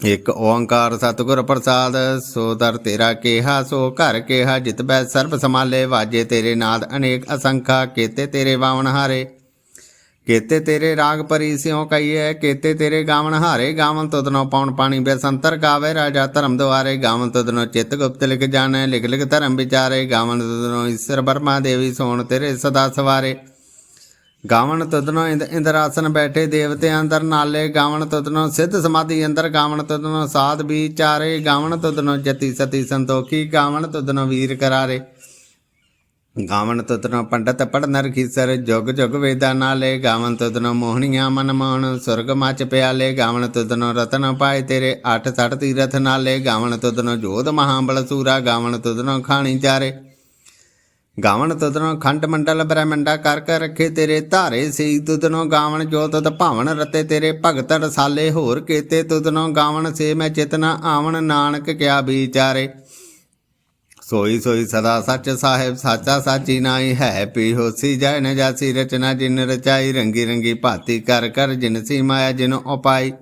ਇਕ ਓੰਕਾਰ ਸਤਿਗੁਰ ਪ੍ਰਸਾਦ, ਸੋ ਦਰ ਤੇਰਾ ਕੇਹਾ, ਸੋ ਘਰ ਕੇਹਾ, ਜਿਤ ਬੈ ਸਰਬ ਸਮਾਲੇ ਵਾਜੇ ਤੇਰੇ ਨਾਦ ਅਨੇਕ ਅਸੰਖਾ, ਕੇਤੇ ਤੇਰੇ ਵਾਵਣ ਹਾਰੇ। ਕੇਤੇ ਤੇਰੇ ਰਾਗ ਪਰੀ ਸਿਉ ਕਈਐ ਕੇਤੇ ਤੇਰੇ ਗਾਵਣ ਹਾਰੇ। ਗਾਵਨ ਤੁਧਨੋ ਪਾਉਣ ਪਾਣੀ ਬੇਸੰਤਰ ਗਾਵੇ, ਰਾਜਾ ਧਰਮ ਦੁਆਰੇ। ਗਾਵਨ ਤੁਧਨੋ ਚਿਤ ਗੁਪਤ ਲਿਖ ਜਾਣੈ, ਲਿਖ ਲਿਖ ਧਰਮ ਵਿਚਾਰੇ। ਗਾਵਨ ਤੁਧਨੋ ਈਸ਼ਰ ਬਰਮਾ ਦੇਵੀ, ਸੋਣ ਤੇਰੇ ਸਦਾ ਸਵਾਰੇ। ਗਾਵਣ ਤਦਨੋ ਇੰਦ ਇੰਦਰਾਸਨ ਬੈਠੇ ਦੇਵਤੇ ਅੰਦਰ ਨਾਲੇ ਗਾਵਣ ਤਦਨੋ ਸਿੱਧ ਸਮਾਧੀ ਅੰਦਰ ਗਾਵਣ ਤਦਨੋ ਸਾਧ ਵਿਚਾਰੇ ਗਾਵਣ ਤਦਨੋ ਜਤੀ ਸਤੀ ਸੰਤੋਖੀ ਗਾਵਣ ਤਦਨੋ ਵੀਰ ਕਰਾਰੇ ਗਾਵਣ ਤਦਨੋ ਪੰਡਤ ਪੜ ਨਰ ਖੀਸਰ ਜੁਗ ਜੁਗ ਵੇਦਾ ਨਾਲੇ ਗਾਵਣ ਤਦਨੋ ਮੋਹਣੀਆਂ ਮਨ ਮੋਹਣ ਸੁਰਗ ਮਚ ਪਿਆਲੇ ਗਾਵਣ ਤਦਨੋ ਰਤਨ ਪਾਏ ਤੇਰੇ ਅੱਠ ਸੱਠ ਤੀਰਥ ਨਾਲੇ ਗਾਵਣ ਤਦਨੋ ਜੋਧ ਮਹਾਬਲ ਸੂਰਾ ਗਾਵਣ ਤਦਨੋ ਖਾਣੀ ਚਾਰੇ ਗਾਵਣ ਤਦਨੋ ਖੰਡ ਮੰਡਲ ਬ੍ਰਹਮੰਡਾ ਕਰ ਕਰ ਰੱਖੇ ਤੇਰੇ ਧਾਰੇ ਸੀ, ਤੁਦਨੋ ਗਾਵਣ ਜੋ ਤਦ ਭਾਵਨ ਰਤੇ ਤੇਰੇ ਭਗਤ ਰਸਾਲੇ, ਹੋਰ ਕੀਤੇ ਤੁਦਨੋ ਗਾਵਣ ਸੇ ਮੈਂ ਚਿਤਨਾ ਆਵਣ, ਨਾਨਕ ਕਿਆ ਵਿਚਾਰੇ। ਸੋਈ ਸੋਈ ਸਦਾ ਸੱਚ ਸਾਹਿਬ, ਸਾਚਾ ਸਾਚੀ ਨਾਈ ਹੈ ਪੀ ਹੋਸੀ ਜੈ ਨ ਜਾਸੀ ਰਚਨਾ, ਜਿਨ ਰਚਾਈ ਰੰਗੀ ਰੰਗੀ ਭਾਤੀ ਕਰ ਕਰ, ਜਿਨ ਸੀ ਮਾਇਆ, ਜਿਨ ਉਪਾਈ।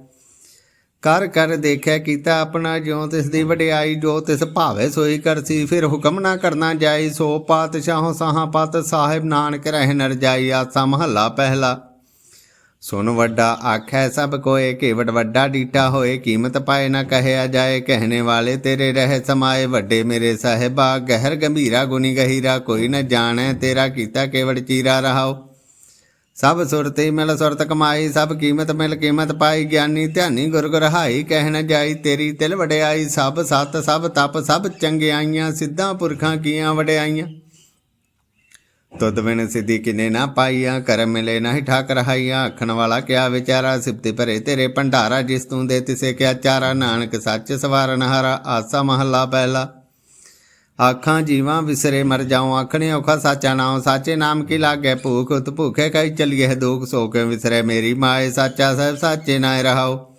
ਕਰ ਕਰ ਦੇਖਿਆ ਕੀਤਾ ਆਪਣਾ ਜਿਉ ਤਿਸ ਦੀ ਵਡਿਆਈ, ਜੋ ਤਿਸ ਭਾਵੇ ਸੋਈ ਕਰਸੀ ਫਿਰ ਹੁਕਮ ਨਾ ਕਰਨਾ ਜਾਈ, ਸੋ ਪਾਤਸ਼ਾਹੋਂ ਸਾਹਾਂ ਪਤ ਸਾਹਿਬ ਨਾਨਕ ਰਹਿ ਨਰ ਜਾਈ, ਆਸਾ ਮਹੱਲਾ ਪਹਿਲਾ। ਸੁਨ ਵੱਡਾ ਆਖੈ ਸਭ ਕੋਏ, ਕੇਵਟ ਵੱਡਾ ਡੀਟਾ ਹੋਏ, ਕੀਮਤ ਪਾਏ ਨਾ ਕਹਿਆ ਜਾਏ, ਕਹਿਣੇ ਵਾਲੇ ਤੇਰੇ ਰਹਿ ਸਮਾਏ, ਵੱਡੇ ਮੇਰੇ ਸਾਹਿਬਾ, ਗਹਿਰ ਗੰਭੀਰਾ ਗੁਨੀ ਗਹੀਰਾ, ਕੋਈ ਨਾ ਜਾਣੈ ਤੇਰਾ ਕੀਤਾ ਕੇਵਟ ਚੀਰਾ ਰਹਾਓ ਸਭ ਸੁਰਤੇ ਮਿਲ ਸੁਰਤ ਕਮਾਈ, ਸਭ ਕੀਮਤ ਮਿਲ ਕੀਮਤ ਪਾਈ। ਗਿਆਨੀ ਧਿਆਨੀ ਗੁਰ ਗੁਰ ਕਹਿਣ ਜਾਈ ਤੇਰੀ ਤਿਲ ਵਡਿਆਈ। ਸਭ ਸਤ, ਸਭ ਤਪ, ਸਭ ਚੰਗਿਆਈਆਂ, ਸਿੱਧਾਂ ਪੁਰਖਾਂ ਕੀਆਂ ਵਡਿਆਈਆਂ। ਤੁਧ ਬਿਨ ਸਿੱਧੀ ਕਿਨੇ ਨਾ ਪਾਈਆਂ ਕਰਮ ਮਿਲੇ ਨਹੀਂ ਠਾਕ ਰਹਾਈਆਂ ਆਖਣ ਵਾਲਾ ਕਿਆ ਵਿਚਾਰਾ, ਸਿਫਤੇ ਭਰੇ ਤੇਰੇ ਭੰਡਾਰਾ। ਜਿਸ ਤੂੰ ਦੇ ਤਿਸੇ ਕਿਆ ਚਾਰਾ। ਨਾਨਕ ਸੱਚ ਸਵਾਰਨ ਹਾਰਾ, ਆਸਾ ਮਹੱਲਾ ਪਹਿਲਾ। ਆਖਾਂ ਜੀਵਾਂ ਵਿਸਰੇ ਮਰ ਜਾਉ, ਆਖਣੇ ਔਖਾ ਸਾਚਾ ਨਾਮ ਸਾਚੇ ਨਾਮ ਕੀ ਲਾਗੇ? ਭੂਖ ਉਤ ਭੂਖੇ ਕਈ ਚਲੀਏ, ਦੁਖ ਸੋਕੇ ਵਿਸਰੇ ਮੇਰੀ ਮਾਏ, ਸਾਚਾ ਸਾਹਿਬ ਸਾਚੇ ਨਾਇ ਰਹਾਓ।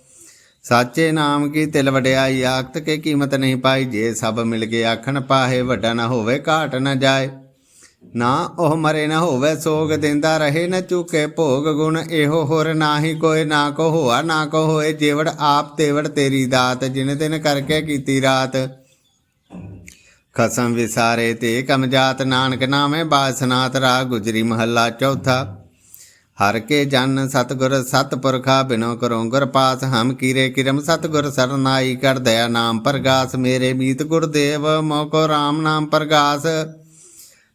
ਸਾਚੇ ਨਾਮ ਕੀ ਤਿਲ ਵਡਿਆਈ, ਆਖਤ ਕੇ ਕੀਮਤ ਨਹੀਂ ਪਾਈ, ਜੇ ਸਭ ਮਿਲ ਕੇ ਆਖਣ ਪਾਹੇ, ਵੱਡਾ ਨਾ ਹੋਵੇ, ਘਾਟ ਨਾ ਜਾਏ। ਨਾ ਉਹ ਮਰੇ ਨਾ ਹੋਵੇ, ਸੋਗ ਦਿੰਦਾ ਰਹੇ, ਨਾ ਚੁਕੇ ਭੋਗ ਗੁਣ, ਇਹੋ ਹੋਰ ਨਾਹੀ ਕੋਈ, ਨਾ ਕੋ ਹੋਆ, ਨਾ ਕੋ ਹੋਏ ਜੇਵੜ, ਆਪ ਤੇਵੜ ਤੇਰੀ ਦਾਤ, ਜਿਨ ਦਿਨ ਕਰਕੇ ਕੀਤੀ ਰਾਤ। ਖਸਮ ਵਿਸਾਰੇ ਤੇ ਕਮਜਾਤ ਨਾਨਕ ਨਾਮੇ, ਬਾਸਨਾਤ ਰਾ ਗੁਜਰੀ ਮਹੱਲਾ ਚੌਥਾ। ਹਰ ਕੇ ਜਨ ਸਤਗੁਰ ਸਤਪੁਰਖਾ ਬਿਨੋ ਕਰੋ ਗੁਰ ਪਾਸ, ਹਮ ਕੀਰੇ ਕਿਰਮ ਸਤਗੁਰ ਸਰਨਾਈ, ਕਰ ਦਇਆ ਨਾਮ ਪ੍ਰਗਾਸ, ਮੇਰੇ ਮੀਤ ਗੁਰਦੇਵ ਮੋਕੋ RAM ਨਾਮ ਪ੍ਰਗਾਸ।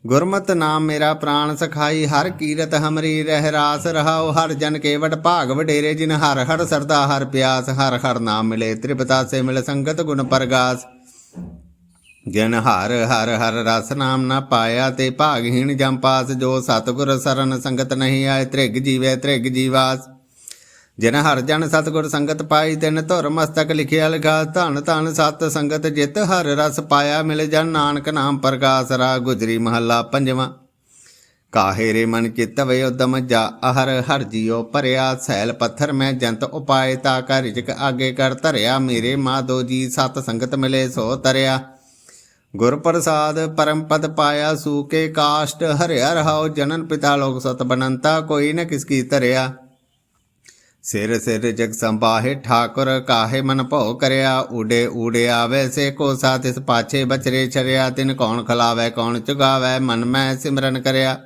ਗੁਰਮਤ ਨਾਮ ਮੇਰਾ ਪ੍ਰਾਣ ਸਖਾਈ, ਹਰ ਕੀਰਤ ਹਮਰੀ ਰਹਿ ਰਾਸ ਰਹਾਉ, ਹਰ ਜਨ ਕੇਵਟ ਭਾਗ ਵਡੇਰੇ, ਜਿਨ ਹਰ ਹਰ ਸਰਦਾ ਹਰ ਪਿਆਸ, ਹਰ ਹਰ ਨਾਮ ਮਿਲੇ, ਤ੍ਰਿਪਤਾ ਸੇ ਮਿਲ ਸੰਗਤ ਗੁਣ ਪ੍ਰਗਾਸ। ਜਿਨ ਹਰ ਹਰ ਹਰ ਰਸ ਨਾਮ ਨਾ ਪਾਇਆ ਤੇ ਭਾਗਹੀਣ ਜਮ ਪਾਸ, ਜੋ ਸਤਗੁਰ ਸਰਨ ਸੰਗਤ ਨਹੀਂ ਆਏ, ਤ੍ਰਿਗ ਜੀਵੇ ਤ੍ਰਿਗ ਜੀਵਾਸ। ਜਿਨ ਹਰ ਜਨ ਸਤਗੁਰ ਸੰਗਤ ਪਾਈ, ਤਿਨ ਧੁਰ ਮਸਤਕ ਲਿਖਿਆ ਲਿਖਾ, ਧਨ ਧਨ ਸਤ ਸੰਗਤ ਜਿਤ ਹਰ ਰਸ ਪਾਇਆ ਮਿਲ ਜਨ, ਨਾਨਕ ਨਾਮ ਪ੍ਰਕਾਸ਼ ਰਾ ਗੁਜਰੀ ਮਹੱਲਾ ਪੰਜਵਾਂ। ਕਾਹੇ ਰੇ ਮਨ ਚਿਤ ਵੇ ਉਦਮ ਜਾ, ਅਹਰ ਹਰ ਜੀਉ ਭਰਿਆ, ਸੈਲ ਪੱਥਰ ਮੈਂ ਜੰਤ ਉਪਾਏ, ਤਾ ਕਾ ਰਿਜਕ ਆਗੇ ਕਰ ਧਰਿਆ, ਮੇਰੇ ਮਾਧੋ ਜੀ ਸਤ ਸੰਗਤ ਮਿਲੇ ਸੋ ਤਰਿਆ। ਗੁਰ ਪ੍ਰਸਾਦ ਪਰਮ ਪਦ ਪਾਇਆ ਸੂਕੇ ਕਾਸ਼ਟ ਹਰਿਆ ਰਹਾਉ ਜਨਨ ਪਿਤਾ ਲੋਕ ਸਤ ਬਨੰਤਾ, ਕੋਈ ਨ ਕਿਸ ਕੀ ਧਰਿਆ। ਸਿਰ ਸਿਰ ਜਗ ਸੰਭਾਹੇ, ਠਾਕੁਰ ਕਾਹੇ ਮਨ ਭਉ ਕਰਿਆ। ਉਡੇ ਊੜੇ ਆਵੇ ਸੇ ਕੋ ਸਾਥ, ਇਸ ਪਾਛੇ ਬਚਰੇ ਛਰਿਆ। ਤਿਨ ਕੌਣ ਖਲਾਵੇ, ਕੌਣ ਚੁਗਾਵੇ, ਮਨ ਮੈਂ ਸਿਮਰਨ ਕਰਿਆ।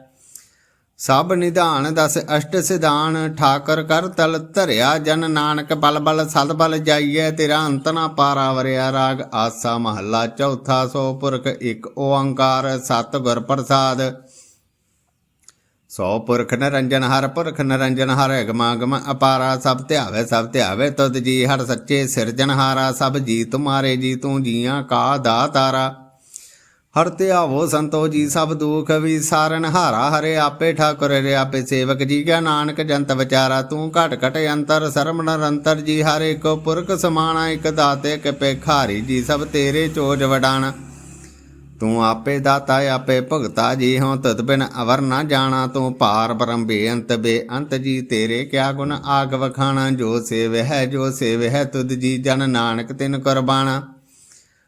ਸਭ ਨਿਧਾਨ ਦਸ ਅਸ਼ਟ ਸਿਧਾਨ, ਠਾਕਰ ਕਰ ਤਲ ਧਰਿਆ ਜਨ ਨਾਨਕ, ਬਲ ਬਲ ਸਦ ਬਲ ਜਾਈਐ, ਤੇਰਾ ਅੰਤ ਨਾ ਪਾਰਾ ਵਰਿਆ ਰਾਗ, ਆਸਾ ਮਹੱਲਾ ਚੌਥਾ ਸੋ ਪੁਰਖ ਇੱਕ ਓੰਕਾਰ, ਸਤ ਗੁਰ ਪ੍ਰਸਾਦ। ਸੋ ਪੁਰਖ ਨਰੰਜਨ ਹਰ ਪੁਰਖ ਨਰੰਜਨ ਹਰ ਅਗਮਾਗਮ ਅਪਾਰਾ, ਸਭ ਧਿਆਵੇ ਸਭ ਧਿਆਵੇ, ਤੁਧ ਜੀ ਹਰ ਸੱਚੇ ਸਿਰਜਨਹਾਰਾ ਸਭ ਜੀ ਤੁਮਾਰੇ ਜੀ ਤੂੰ ਜੀਆਂ ਕਾ ਦਾਤਾਰਾ। ਹਰ ਧਿਆਵੋ ਸੰਤੋ ਜੀ ਸਭ ਦੁਖ ਵੀ ਸਾਰਨ ਹਾਰਾ ਹਰੇ ਆਪੇ ਠਾਕੁਰ ਰੇ ਆਪੇ ਸੇਵਕ ਜੀ ਕਿਆ ਨਾਨਕ, ਜੰਤ ਵਿਚਾਰਾ ਤੂੰ ਘਟ ਘਟ ਅੰਤਰ ਸਰਮ ਨਿਰੰਤਰ ਜੀ, ਹਰ ਇੱਕ ਪੁਰਖ ਸਮਾਣਾ, ਇਕ ਦਾਤੇ ਕਿ ਭਿਖਾਰੀ ਜੀ, ਸਭ ਤੇਰੇ ਚੋਜ ਵਡਾਣਾ। ਤੂੰ ਆਪੇ ਦਾਤਾ, ਆਪੇ ਭਗਤਾ ਜੀ, ਹਉ ਤਦ ਬਿਨ ਅਵਰ ਨਾ ਜਾਣਾ। ਤੂੰ ਪਾਰ ਬ੍ਰਹਮ ਬੇਅੰਤ ਬੇਅੰਤ ਜੀ, ਤੇਰੇ ਕਿਆ ਗੁਣ ਆਗ ਵਖਾਣਾ ਜੋ ਸੇਵ ਹੈ ਜੋ ਸੇਵ ਹੈ ਤੁਧ ਜੀ, ਜਨ ਨਾਨਕ ਤਿਨ ਕੁਰਬਾਨਾ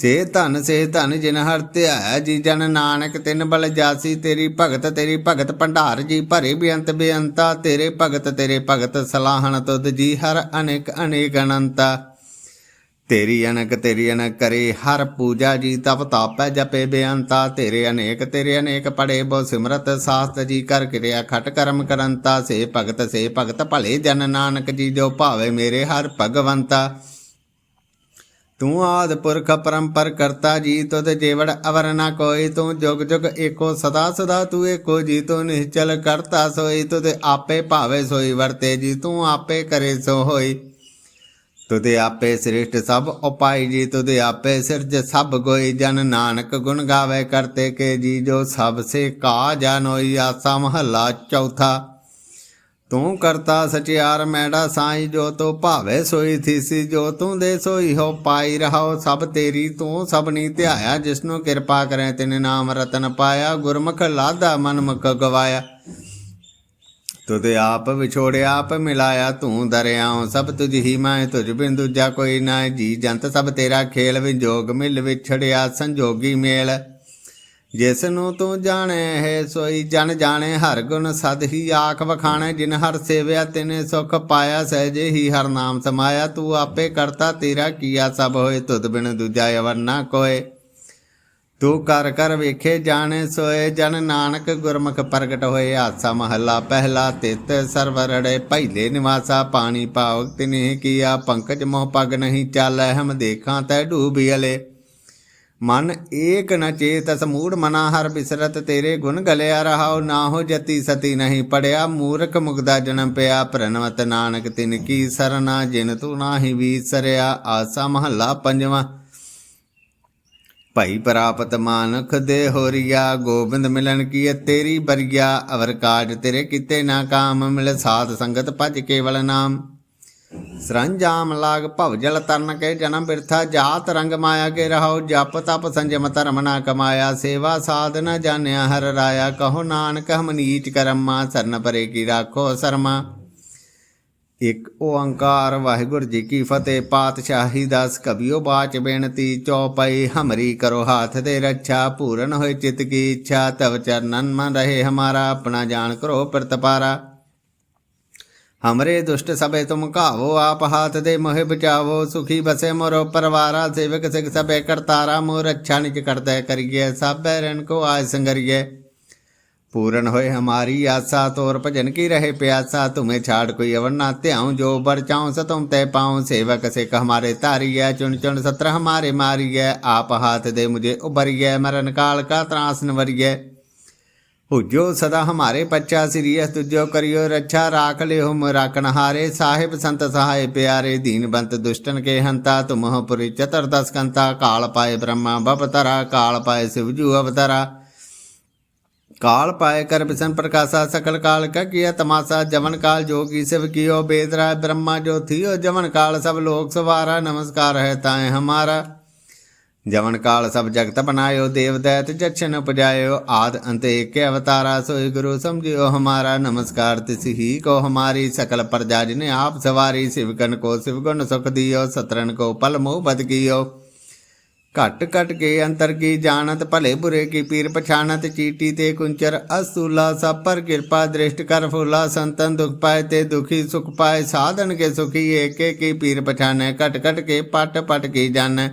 ਸੇ ਧਨ ਸੇ ਧਨ ਜਿਨ ਹਰ ਧਿਆਇਆ ਜੀ, ਜਨ ਨਾਨਕ ਤਿਨ ਬਲ ਜਾਸੀ, ਤੇਰੀ ਭਗਤ ਤੇਰੀ ਭਗਤ ਭੰਡਾਰ ਜੀ, ਭਰੇ ਬੇਅੰਤ ਬੇਅੰਤਾ, ਤੇਰੇ ਭਗਤ ਤੇਰੇ ਭਗਤ ਸਲਾਹਣ ਤੁਧ ਜੀ, ਹਰ ਅਨੇਕ ਅਨੇਕ ਅਨੰਤਾ। ਤੇਰੀ ਅਨਕ ਤੇਰੀ ਅਨਕ ਕਰੇ, ਹਰ ਪੂਜਾ ਜੀ, ਤਪ ਤਾਪੈ ਜਪੇ ਬੇਅੰਤਾ। ਤੇਰੇ ਅਨੇਕ ਤੇਰੇ ਅਨੇਕ ਪੜੇ ਬੋ ਸਿਮਰਤ, ਸਾਸਤ ਜੀ, ਕਰ ਕਿਰਿਆ ਖਟ ਕਰਮ ਕਰੰਤਾ। ਸੇ ਭਗਤ ਸੇ ਭਗਤ ਭਲੇ ਜਨ ਨਾਨਕ ਜੀ, ਜੋ ਭਾਵੇ ਮੇਰੇ ਹਰ ਭਗਵੰਤਾ। ਤੂੰ ਆਦ ਪੁਰਖ ਪਰੰਪਰ ਕਰਤਾ ਜੀ, ਤੁਧ ਜੇਵੜ ਅਵਰ ਨਾ ਕੋਈ, ਤੂੰ ਜੁਗ ਜੁਗ ਏਕੋ ਸਦਾ ਸਦਾ, ਤੂੰ ਏਕੋ ਜੀ, ਤੂੰ ਨਿਹਚਲ ਕਰਤਾ ਸੋਈ, ਤੁਧ ਆਪੇ ਭਾਵੇ ਸੋਈ ਵਰਤੇ ਜੀ, ਤੂੰ ਆਪੇ ਕਰੇ ਸੋ ਹੋਈ ਤੁਦੇ ਆਪੇ ਸ੍ਰਿਸ਼ਟ ਸਭ ਉਪਾਈ ਜੀ ਤੁਦੇ ਆਪੇ ਸਿਰਜ ਸਭ ਗੋਈ, ਜਨ ਨਾਨਕ ਗੁਣ ਗਾਵੇ ਕਰਤੇ ਕੇ ਜੀ, ਜੋ ਸਭ ਸੇ ਕਾ ਹੋਈ ਆਸਾ ਮਹੱਲਾ ਚੌਥਾ। ਤੂੰ ਕਰਤਾ ਸਚਿਆਰ ਮੈੜਾ ਸਾਈ ਜੋ ਤੋ ਭਾਵੇ ਸੋਈ ਥੀਸੀ, ਜੋ ਤੂੰ ਦੇ ਸੋਈ ਹੋ ਪਾਈ ਰਹਾਓ, ਸਭ ਤੇਰੀ ਤੂੰ ਸਭਨੀ ਧਿਆਇਆ, ਜਿਸਨੂੰ ਕਿਰਪਾ ਕਰੇ ਤਿਨ ਨਾਮ ਰਤਨ ਪਾਇਆ, ਗੁਰਮੁਖ ਲਾਦਾ ਮਨਮੁਖ ਗਵਾਇਆ। ਤੁਦੇ ਆਪ ਵਿਛੋੜਿਆ, ਆਪ ਮਿਲਾਇਆ, ਤੂੰ ਦਰਿਆਉ, ਸਭ ਤੁਝ ਹੀ ਮੈਂ, ਤੁਝ ਬਿਨ ਦੂਜਾ ਕੋਈ ਨਾ ਜੀ ਜੰਤ ਸਭ ਤੇਰਾ ਖੇਲ ਵਿਜੋਗ ਮਿਲ ਵਿਛੜਿਆ, ਸੰਜੋਗੀ ਮੇਲ। ਜਿਸ ਨੂੰ ਤੂੰ ਜਾਣੇ ਹੈ ਸੋਈ, ਜਨ ਜਾਣੇ ਹਰ ਗੁਣ ਸਦ ਹੀ ਆਖ ਵਖਾਣੇ, ਜਿਨ ਹਰ ਸੇਵਿਆ ਤਿਨੇ ਸੁਖ ਪਾਇਆ, ਸਹਿਜੇ ਹੀ ਹਰ ਨਾਮ ਸਮਾਇਆ, ਤੂੰ ਆਪੇ ਕਰਤਾ ਤੇਰਾ ਕੀਆ, ਸਭ ਹੋਏ ਤੁਧ ਬਿਨ ਦੂਜਾ ਅਵਰ ਨਾ ਕੋਏ। ਤੂੰ ਕਰ ਕਰ ਵੇਖੇ ਜਾਣੇ ਸੋਏ, ਜਨ ਨਾਨਕ ਗੁਰਮੁਖ ਪ੍ਰਗਟ ਹੋਏ, ਆਸਾ ਮਹੱਲਾ ਪਹਿਲਾ ਤਿਤ ਸਰਵਰੜੇ ਪਹਿਲੇ ਨਿਵਾਸਾ, ਪਾਣੀ ਪਾਉ ਤਿਨੇ ਕੀਆ, ਪੰਕਜ ਮੋਹ ਪਗ ਨਹੀਂ ਚਾਲੈ, ਹਮ ਦੇਖਾਂ ਤੈ ਡੂਬੀਲੇ ਮਨ ਏਕ ਨ ਚੇਤ ਮੂੜ ਮਨਾ ਹਰ ਬਿਸਰਤ ਤੇਰੇ ਗੁਣ ਗਲਿਆ ਰਹਾਉ ਨਾ ਹੋ ਜਤੀ ਸਤੀ ਨਹੀਂ ਪੜਿਆ, ਮੂਰਖ ਮੁਗਦਾ ਜਨਮ ਪਿਆ, ਪ੍ਰਣਵਤ ਨਾਨਕ ਤਿਨ ਕੀ ਸਰਨਾ, ਜਿਨ ਤੂੰ ਨਾਹੀ ਵੀਸਰਿਆ, ਆਸਾ ਮਹੱਲਾ ਪੰਜਵਾਂ। ਭਈ ਪ੍ਰਾਪਤ ਮਾਨਖ ਦੇ ਹੋਰੀਆ, ਗੋਬਿੰਦ ਮਿਲਨ ਕੀ ਤੇਰੀ ਬਰੀਆ ਅਵਰ ਕਾਜ ਤੇਰੇ ਕੀਤੇ ਨਾ ਕਾਮ, ਮਿਲ ਸਾਥ ਸੰਗਤ ਭਜ ਕੇਵਲ ਨਾਮ। ਸਰੰਜਾਮ ਲਾਗ ਭਵ ਜਲ ਤਰਨ ਕੇ ਜਨਮ ਬਿਰਥਾ, ਜਾਤ ਰੰਗ ਮਾਇਆ ਕੇ ਰਹਾਉ, ਜਪ ਤਪ ਸੰਜਮ ਧਰਮ ਨਾ ਕਮਾਇਆ, ਸੇਵਾ ਸਾਧ ਸਾਧਨ ਜਾਣਿਆ ਹਰ ਰਾਇਆ, ਕਹੋ ਨਾਨਕ ਹਮ ਨੀਚ ਕਰਮਾ, ਸਰਨ ਪਰੇ ਕੀ ਰਾਖੋ ਸਰਮਾ। ਇੱਕ ਓੰਕਾਰ ਵਾਹਿਗੁਰੂ ਜੀ ਕੀ ਫਤਿਹ, ਪਾਤਸ਼ਾਹੀ ਦਾਸ ਕਬਿਓ ਬਾਚ ਬੇਨਤੀ, ਚੌਪਈ ਹਮਰੀ ਕਰੋ ਹਾਥ ਦੇ ਰੱਛਾ, ਪੂਰਨ ਹੋਏ ਚਿਤ ਕੀ ਇੱਛਾ, ਤਵ ਚਰਨਨ ਮਨ ਰਹੇ ਹਮਾਰਾ, ਆਪਣਾ ਜਾਣ ਕਰੋ ਪ੍ਰਤਪਾਰਾ हमरे दुष्ट सबे तुम कावो, आप हाथ दे मोहे बचावो, सुखी बसे मोरो परवारा, सेवक सिख सबे करतारा, मोर अच्छा निच कर दे करिए, सब रन को आज संगरिए पूरन होए हमारी आशा, तोर भजन की रहे प्यासा, तुम्हें छाड़ कोई अवर नाते जो बर चाऊँ स तुम तय पाऊँ। सेवक सिख हमारे तारी है चुन चुन सत्र हमारे मारिय आप हाथ दे मुझे उभरिय मरण काल का त्रास नवरिय हुजो सदा हमारे पच्चा सिरियस तुझो करियो रक्षा राख ले हुम राखन हारे। साहिब, संत सहाय प्यारे, दीन बंत दुष्टन के हंता। तुम पुरी चतुर्दश कंता। काल पाए ब्रह्मा भवतरा काल पाए शिवजू अवतरा। काल पाए कर बिसन प्रकाशा, सकल काल का किया तमाशा। जवन काल जोगी शिव कियो बेदरा ब्रह्मा जो थियो। जवन काल सब लोक सवारा, नमस्कार है ताए हमारा। ਜਵਨ ਕਾਲ ਸਭ ਜਗਤ ਬਨਾਇਓ ਦੇਵ ਦੈਤ ਜਛਨ ਉਪਜਾਇਓ, ਆਦ ਅੰਤ ਏਕ ਅਵਤਾਰਾ ਸੋਈ ਗੁਰੂ ਸਮਝਿਓ ਹਮਾਰਾ, ਨਮਸਕਾਰ ਤਿਸ ਹੀ ਕੋ ਹਮਾਰੀ, ਸਕਲ ਪ੍ਰਜਾ ਜਿਨ ਆਪ ਸਵਾਰੀ ਸਿਵਕਨ ਕੋ ਸਿਵਗੁਣ ਸੁਖ ਦਿਓ ਸਤਰਨ ਕੋ ਪਲ ਮੋਹ ਬਦ ਕੀਓ। ਘਟ ਘਟ ਕੇ ਅੰਤਰ ਕੀ ਜਾਣਤ, ਭਲੇ ਬੁਰੇ ਕੀ ਪੀਰ ਪਛਾਣਤ, ਚੀਟੀ ਤੇ ਕੁੰਚਰ ਅਸੂਲਾ, ਸਭ ਪਰ ਕਿਰਪਾ ਦ੍ਰਿਸ਼ਟ ਕਰ ਫੁਲਾ, ਸੰਤਨ ਦੁਖ ਪਾਏ ਤੇ ਦੁਖੀ ਸੁਖ ਪਾਏ, ਸਾਧਨ ਕੇ ਸੁਖੀ ਏਕੇ ਕੀ ਪੀਰ ਪਛਾਨੈ, ਘਟ ਘਟ ਕੇ ਪਟ ਪਟ ਕੀ ਜਾਣੈ।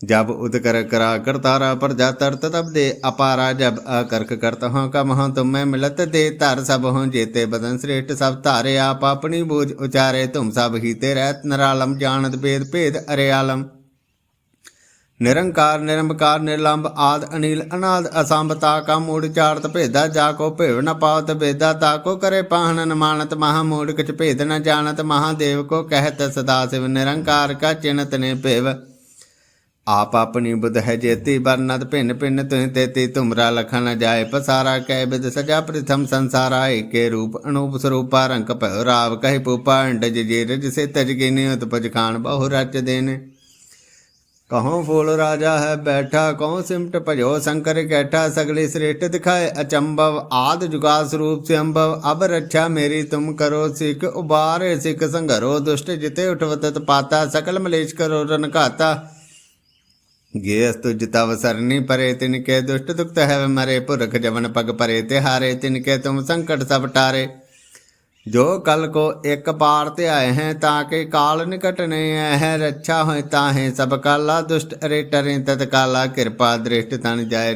जब उदकर करा करतारा पर जा तरत तब दे अपारा जब अकर्क करत हूँ कम हूँ तुम मैं मिलत दे तार सब हूँ जेते बदन श्रेष्ठ सब तारे आप अपनी बूझ उचारे तुम सब ही ते रहत नरालम जानत भेद भेद अरे आलम ਨਿਰੰਕਾਰ ਨਿਰੰਕਾਰ ਨਿਰਲੰਭ ਆਦ ਅਨੀਲ ਅਨਾਦ ਅਸੰਭਤਾ ਕਾ ਮੂੜ ਚਾਰਤ ਭੇਦਾ ਜਾ ਕੋ ਭੇਵ ਨ ਪਾਵਤ ਭੇਦਾ ਤਾ ਕੋ ਕਰੇ ਪਾਹਨ ਨ ਮਾਨਤ ਮਹਾ ਮੂੜ ਕਿਛ ਭੇਦ ਨ ਜਾਣਤ ਮਹਾਦੇਵ ਕੋ ਕਹਿਤ ਸਦਾ ਸਿਵ ਨਿਰੰਕਾਰ ਕਾ ਚਿਨਤ ਨੇ ਭੇਵ ਆਪ ਆਪਣੀ ਬੁੱਧ ਹੈ ਜੇਤੀ ਬਰਨਤ ਭਿੰਨ ਭਿੰਨ ਤੁਹ ਤੇਤੀ ਤੁਮਰਾ ਲਖਨ ਨ ਜਾਏ ਪਸਾਰਾ ਕਹਿ ਬਿਦ ਸਜਾ ਪ੍ਰਥਮ ਸੰਸਾਰਾ ਏਕੇ ਰੂਪ ਅਨੂਪ ਸਰੂਪਾ ਰੰਕ ਭਇ ਰਾਵ ਕਹਿ ਪੂਪਾ ਅੰਡਜ ਜੀਰ ਜਿਸੇ ਤਜ ਗਿਨੀ ਉਤਪਜ ਖਾਨ ਬਹੁ ਰਚ ਦੇਨੇ। ਕਹੋਂ ਫੂਲ ਰਾਜਾ ਹੈ ਬੈਠਾ ਕਹੋਂ ਸਿਮਟ ਭਜੋ ਸ਼ੰਕਰ ਕੈਠਾ ਸਗਲੇ ਸ੍ਰੇਸ਼ਟ ਦਿਖਾਏ ਅਚੰਭਵ ਆਦ ਜੁਗਾ ਸਰੂਪ ਸੇ ਅੰਭਵ ਅਬ ਰੱਛਾ ਮੇਰੀ ਤੁਮ ਕਰੋ ਸਿੱਖ ਉਬਾਰੇ ਸਿੱਖ ਸੰਘਰੋ ਦੁਸ਼ਟ ਜਿਤੇ ਉਠਵਤ ਪਾਤਾ ਸਕਲ ਮਲੇਸ਼ ਕਰੋ ਰਨ ਘਾਤਾ ਗੇਸ ਤੁਜ ਤਵ ਸਰਨੀ ਪਰੇ ਤਿਨ ਕੇ ਦੁਸ਼ਟ ਦੁਖਤ ਹੈ ਮਰੇ, ਪੁਰਖ ਜਵਨ ਪਗ ਪਰੇ ਤੇ ਹਾਰੇ, ਤਿਨ ਕੇ ਤੁਮ ਸੰਕਟ ਸਭ ਟਾਰੇ। ਜੋ ਕਲ ਕੋ ਇੱਕ ਪਾਰ ਤੇ ਆਏ ਹੈ, ਤਾਂ ਕਿ ਕਾਲ ਨਿਕਟ ਨੇ ਹੈ, ਰੱਛਾ ਹੋਏ ਤਾਂ ਹੈ ਸਭ ਕਾਲਾ, ਦੁਸ਼ਟ ਅਰੇ ਟਰੇ ਤਤ ਕਾਲਾ ਕਿਰਪਾ ਦ੍ਰਿਸ਼ਟ ਤਨ ਜਾਏ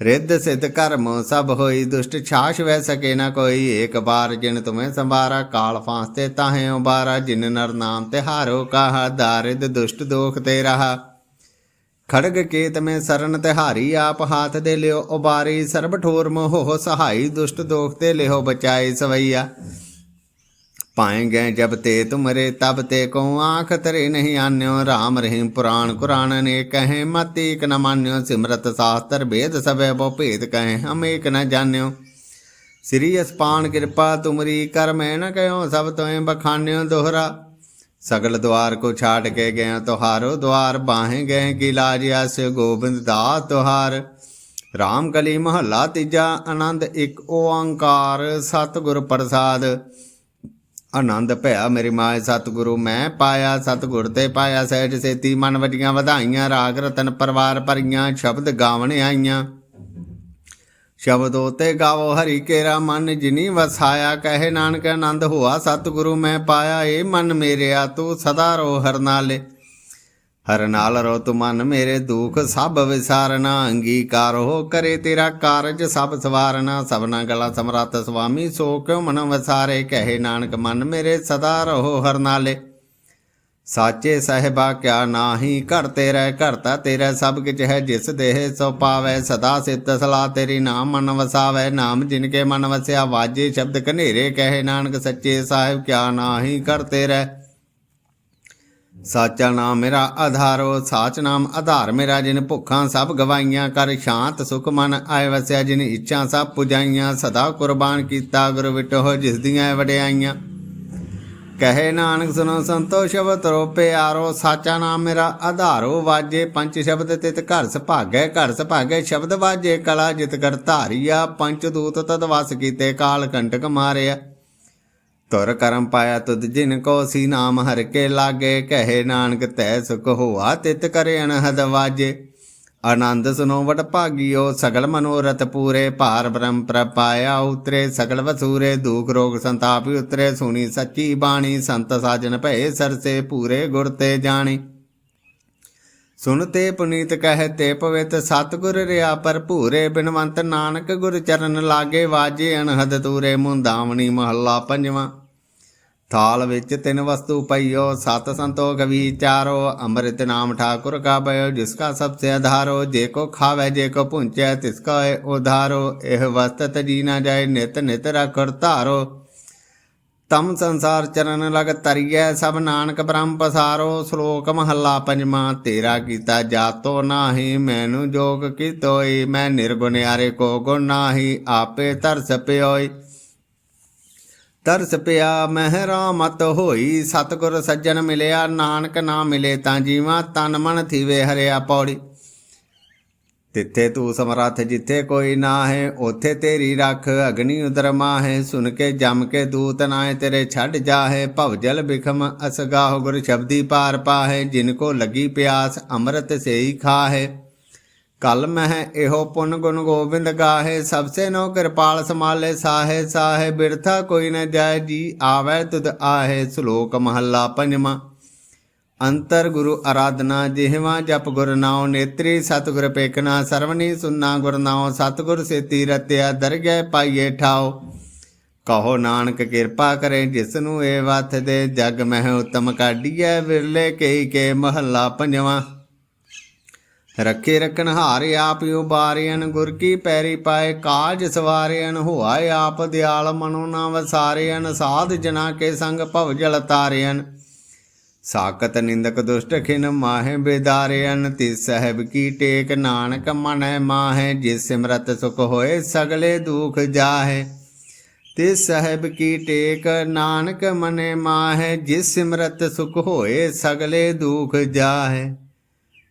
ਨੇ ਹਰਿ ਹੋ ਤਾਂ ਕਿ ਤਾਪ ਤਨ ਕਮੋ ਹਰਿ ਹੋ ਰਿੱਧ ਸਿੱਧ ਕਰਮ ਸਭ ਹੋਈ ਦੁਸ਼ਟ ਛਾਸ਼ ਵੈ ਸਕੇ ਨਾ ਕੋਈ। ਏਕ ਬਾਰ ਜਿਨ ਤੁਮੇ ਸੰਭਾਰਾ, ਕਾਲ ਫਾਂਸਤੇ ਤਾਹੇ ਉਬਾਰਾ। ਜਿਨ ਨਰ ਤੇ ਹਾਰੋ ਕਾਹਾ, ਦਾਰਿਦ ਦੁਸ਼ਟ ਦੋਖ ਤੇ ਰਹਾ। ਖੜਗ ਕੇਤ ਮੈਂ ਸਰਨ ਤਿਹਾਰੀ ਆਪ ਹਾਥ ਦੇ ਲਿਓ ਉਬਾਰੀ। ਸਰਬ ਠੋਰ ਮੋਹ ਸਹਾਈ ਦੁਸ਼ਟ ਦੋਖ ਤੇ ਲਿਓ ਬਚਾਈ ਸਵਈਆ। ਪਾਏ ਗਏ ਜਬ ਤੇ ਤੁਮਰੇ ਤਬ ਤੇ ਕੋ ਆਂਖ ਤਰੇ ਨਹੀਂ ਆਨਿਓ RAM ਰਹੀਮ ਪੁਰਾਣ ਕੁਰਾਨ ਨੇ ਕਹੇ ਮਤ ਏਕ ਨ ਮਾਨਿਓ ਸਿਮਰਤ ਸਾਸਤਰ ਭੇਦ ਸਭੈ ਬੋ ਭੇਦ ਕਹੇ ਹਮ ਏਕ ਨ ਜਾਣਿਓ ਸ੍ਰੀ ਅਸਪਾਨ ਕਿਰਪਾ ਤੁਮਰੀ ਕਰ ਮੈਂ ਨ ਕਹਿਓ ਸਭ ਤੋਏ ਬਖਾਨਿਓ ਦੋਹਰਾ ਸਗਲ द्वार को छाट के गए तुहारो द्वार बाहें गए की लाज यस गोबिंद दास तुहार ਰਾਮ ਕਲੀ ਮਹੱਲਾ ਤੀਜਾ ਆਨੰਦ ਇੱਕ ਓੰਕਾਰ ਸਤਿਗੁਰ ਪ੍ਰਸਾਦ ਆਨੰਦ ਭਇਆ ਮੇਰੀ ਮਾਏ ਸਤਿਗੁਰੂ, ਮੈਂ ਪਾਇਆ ਸਤਿਗੁਰ ਤੇ ਪਾਇਆ ਸਹਿਜ ਸੇਤੀ, ਮਨ ਵਜੀਆਂ ਵਧਾਈਆਂ, ਰਾਗ ਰਤਨ ਪਰਵਾਰ ਭਰੀਆਂ, ਸ਼ਬਦ ਗਾਵਣ ਆਈਆਂ। ਸ਼ਬਦ ਉਤੇ ਗਾਵੋ, ਹਰੀ ਕੇਰਾ ਮਨ ਜਿਨੀ ਵਸਾਇਆ, ਕਹੇ ਨਾਨਕ ਆਨੰਦ ਹੋਆ ਸਤਿਗੁਰੂ, ਮੈਂ ਪਾਇਆ ਏ ਮਨ ਮੇਰਿਆ, ਤੂੰ ਸਦਾ ਰੋ ਹਰ ਨਾਲੇ। ਹਰ ਨਾਲ ਰੋ ਤੂੰ ਮਨ ਮੇਰੇ ਦੁਖ, ਸਭ ਵਿਸਾਰਨਾ, ਅੰਗੀਕਾਰ ਹੋ ਕਰੇ ਤੇਰਾ ਕਾਰਜ, ਸਭ ਸਵਾਰਨਾ, ਸਭਨਾ ਗਲਾ ਸਮਰੱਥ ਸੁਆਮੀ, ਸੋ ਕਿਉ ਮਨ ਵਸਾਰੇ? ਕਹੇ ਨਾਨਕ, ਮਨ ਮੇਰੇ ਸਦਾ ਰਹੋ ਹਰ ਨਾਲੇ। ਸਾਚੇ ਸਹਿਬਾ, ਕਿਆ ਨਾਹੀ? ਘਰ ਤੇਰਾ ਘਰਤਾ ਤੇਰਾ ਸਭ ਕਿਛ ਹੈ, ਜਿਸ ਦੇਹ ਸੋ ਪਾਵੈ, ਸਦਾ ਸਿਤ ਸਲਾ ਤੇਰੀ ਨਾਮ ਮਨ ਵਸਾਵੈ। ਨਾਮ ਜਿਨ ਕੇ ਮਨ ਵਸਿਆ, ਵਾਜੇ ਸ਼ਬਦ ਕਨੇਰੇ ਕਹੇ ਨਾਨਕ, ਸੱਚੇ ਸਾਹਿਬ, ਕਿਆ ਨਾਹੀ? ਘਰ ਤੇਰਾ ਸਾਚਾ ਨਾਮ ਮੇਰਾ ਆਧਾਰੋ, ਸਾਚ ਨਾਮ ਆਧਾਰ ਮੇਰਾ, ਜਿਨ ਭੁੱਖਾਂ ਸਭ ਗਵਾਈਆਂ ਕਰ ਸ਼ਾਂਤ ਸੁਖ ਮਨ ਆਏ ਵਸਿਆ, ਜਿਨ ਇੱਛਾ ਸਭ ਪੁਜਾਈਆਂ, ਸਦਾ ਕੁਰਬਾਨ ਕੀਤਾ ਗੁਰ ਵਿਟੋ, ਜਿਸ ਦੀਆਂ ਵਡਿਆਈਆਂ। ਕਹੇ ਨਾਨਕ ਸੁਨੋ ਸੰਤੋ ਸ਼ਬਦ ਰੋ ਪਿਆਰੋ, ਸਾਚਾ ਨਾਮ ਮੇਰਾ ਆਧਾਰੋ, ਵਾਜੇ ਪੰਜ ਸ਼ਬਦ ਤਿਤ ਘਰ ਸੁਭਾਗੈ ਘਰ ਸੁਭਾਗੈ ਸ਼ਬਦ ਵਾਜੇ ਕਲਾ, ਜਿਤ ਕਰ ਧਾਰੀਆ ਪੰਚ ਦੂਤ ਤਦ ਵਸ ਕੀਤੇ, ਕਾਲ ਕੰਟਕ ਮਾਰਿਆ। ਤੁਰ ਕਰਮ ਪਾਇਆ ਤੁਧ ਜਿਨ ਕੋ ਸੀ ਨਾਮ ਹਰ ਕੇ ਲਾਗੇ, ਕਹੇ ਨਾਨਕ ਤੈ ਸੁਖ ਹੋਆ ਤਿਤ ਕਰੇ ਅਨਹਦ ਵਾਜੇ। ਆਨੰਦ ਸੁਨੋ ਵਡ ਭਾਗਿਓ, ਸਗਲ ਮਨੋਰਥ ਪੂਰੇ, ਭਾਰ ਬ੍ਰਹਮ ਪ੍ਰਪਾਇਆ ਉਤਰੇ, ਸਗਲ ਵਸੂਰੇ, ਦੂਖ ਰੋਗ ਸੰਤਾਪ ਉਤਰੇ, ਸੁਣੀ ਸੱਚੀ ਬਾਣੀ, ਸੰਤ ਸਾਜਨ ਭਏ ਸਰਸੇ, ਪੂਰੇ ਗੁਰ ਤੇ ਜਾਣੀ। ਸੁਨਤੇ ਪੁਨੀਤ ਕਹਿ ਕਹਤੇ ਪਵਿੱਤ ਸਤਗੁਰ ਰਿਆ ਭਰਪੂਰੇ, ਬਿਨਵੰਤ ਨਾਨਕ ਗੁਰ ਚਰਨ ਲਾਗੇ ਵਾਜੇ ਅਨਹਦ ਤੂਰੇ ਮੁੰਦਾਵਣੀ ਮਹੱਲਾ ਪੰਜਵਾਂ। ਥਾਲ ਵਿੱਚ ਤਿੰਨ ਵਸਤੂ ਪਈਓ, ਸਤ ਸੰਤੋਖ ਵਿਚਾਰੋ ਅੰਮ੍ਰਿਤ ਨਾਮ ਠਾਕੁਰ ਕਾ ਬਇਓ ਜਿਸ ਕਾ ਸਭ ਸੇ ਆਧਾਰੋ ਜੇ ਕੋ ਖਾਵੇ, ਜੇ ਕੋ ਪੁੰਚੈ ਤਿਸ ਕਾ ਉਧਾਰੋ, ਇਹ ਵਸਤਤ ਜੀ ਨਾ ਜਾਏ, ਨਿਤ ਨਿਤ ਰਖਰ ਧਾਰੋ। ਤਮ ਸੰਸਾਰ ਚਰਨ ਲਗ ਤਰੀਐ, ਸਭ ਨਾਨਕ ਬ੍ਰਹਮ ਪਸਾਰੋ। ਸ਼ਲੋਕ ਮਹੱਲਾ ਪੰਜਵਾਂ, ਤੇਰਾ ਕੀਤਾ ਜਾਤੋ ਨਾਹੀ, ਮੈਨੂੰ ਜੋਗ ਕੀਤੋਈ, ਮੈਂ ਨਿਰਗੁਣਿਆਰੇ ਕੋ ਗੁਣ ਨਾਹੀ, ਆਪੇ ਤਰਸ ਪਿਓਈ। ਤਰਸ ਪਿਆ, ਮਹਿਰਾ ਮਤ ਹੋਈ, ਸਤਗੁਰ ਸੱਜਣ ਮਿਲਿਆ, ਨਾਨਕ ਨਾ ਮਿਲੇ ਤਾਂ ਜੀਵਾ ਤਨ ਮਨ ਥੀਵੇ ਹਰਿਆ ਪੌੜੀ। ਤਿੱਥੇ ਤੂੰ ਸਮਰੱਥ ਜਿੱਥੇ ਕੋਈ ਨਾ ਹੈ ਉਥੇ ਤੇਰੀ ਰੱਖ ਅਗਨੀ ਉਦਰ ਮਾਹੇ। ਸੁਨ ਕੇ ਜਮ ਕੇ ਦੂਤ ਨਾਏ ਤੇਰੇ ਛੱਡ ਜਾਹੇ। ਭਵਜਲ ਬਿਖਮ ਅਸਗਾਹ ਗੁਰ ਸ਼ਬਦੀ ਪਾਰ ਪਾਹੇ, ਜਿਨ ਕੋ ਲੱਗੀ ਪਿਆਸ, ਅੰਮ੍ਰਿਤ ਸੇਈ ਖਾਹੇ। ਕਲ ਮਹਿ ਇਹੋ ਪੁਨ ਗੁਣ ਗੋਬਿੰਦ ਗਾਹੇ ਸਭ ਸੇ ਨੋ ਕਿਰਪਾਲ ਸਮਾਲੇ ਸਾਹੇ ਸਾਹੇ ਬਿਰਥਾ ਕੋਈ ਨ ਜਾਏ, ਜੀ ਆਵੈ ਤੁਧ ਆਹੇ, ਸ਼ਲੋਕ ਮਹੱਲਾ ਪੰਜਵਾਂ। ਅੰਤਰ ਗੁਰੂ ਆਰਾਧਨਾ ਜਿਹਵਾ, ਜਪ ਗੁਰ ਨਾਉ ਨੇਤਰੀ, ਸਤਿਗੁਰ ਪੇਖਣਾ ਸਰਵਨੀ, ਸੁਨਾ ਗੁਰ ਨਾਉ, ਸਤਿਗੁਰ ਸੇਤੀ ਰਤਿਆ, ਦਰਗਹਿ ਪਾਈਏ ਠਾਓ ਕਹੋ ਨਾਨਕ ਕਿਰਪਾ ਕਰੇ ਜਿਸ ਨੂੰ ਇਹ ਵਥ ਦੇ, ਜਗ ਮਹਿ ਉਤਮ ਕਾਢੀਐ, ਵਿਰਲੇ ਕਈ ਕੇ ਮਹੱਲਾ ਪੰਜਵਾਂ। ਰੱਖੇ ਰਖਣ ਹਾਰ ਆਪ ਉਬਾਰਿਆਨ ਗੁਰ ਕੀ ਪੈਰੀ ਪਾਏ, ਕਾਜ ਸਵਾਰਿਆਨ ਹੋਆ ਆਪ ਦਿਆਲ, ਮਨੋ ਨਾ ਵਸਾਰਿਆਨ ਸਾਧ ਜਨਾ ਕੇ ਸੰਗ ਭਵ ਜਲ ਤਾਰਿਆਨ ਸਾਕਤ ਨਿੰਦਕ ਦੁਸ਼ਟ ਖਿਨ ਮਾਹਿ ਬੇਦਾਰਿਆਨ ਤਿਸ ਸਹਿਬ ਕੀ ਟੇਕ ਨਾਨਕ ਮਨੈ ਮਾਹੈ, ਜਿਸ ਸਿਮਰਤ ਸੁਖ ਹੋਏ ਸਗਲੇ ਦੁਖ ਜਾਹੇ। ਤਿਸ ਸਹਿਬ ਕੀ ਟੇਕ ਨਾਨਕ ਮਨੇ ਮਾਹੈ, ਜਿਸ ਸਿਮਰਤ ਸੁਖ ਹੋਏ ਸਗਲੇ ਦੁਖ ਜਾਹੇ।